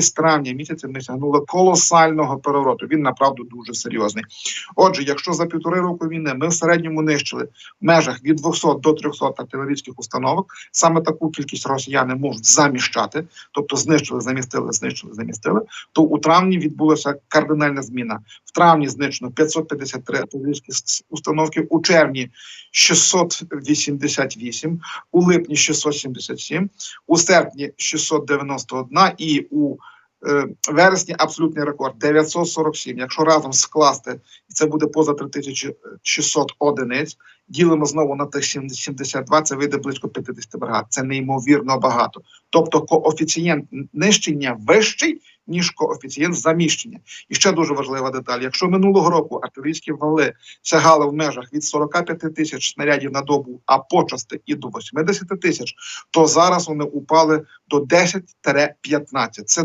з травня місяця ми сягнули колосального перевороту. Він направду дуже серйозний. Отже, якщо за півтори року війни ми в середньому нищили в межах від 200 до 300 артилерійських установок, саме таку кількість росіяни можуть заміщати, тобто знищили, замістили, знищили, замістили. То у травні відбулася кардинальна зміна. В травні знищено 553 артилерійські установки, у червні 688, у липні 677, у серпні 691 і у вересні абсолютний рекорд 947. Якщо разом скласти, і це буде поза 3600 одиниць, ділимо знову на тих 72, це вийде близько 50 бригад. Це неймовірно багато. Тобто коефіцієнт нищення вищий, ніж коефіцієнт заміщення. І ще дуже важлива деталь: якщо минулого року артилерійські вали сягали в межах від 45 тисяч снарядів на добу, а почасти і до 80 тисяч, то зараз вони упали до 10-15. Це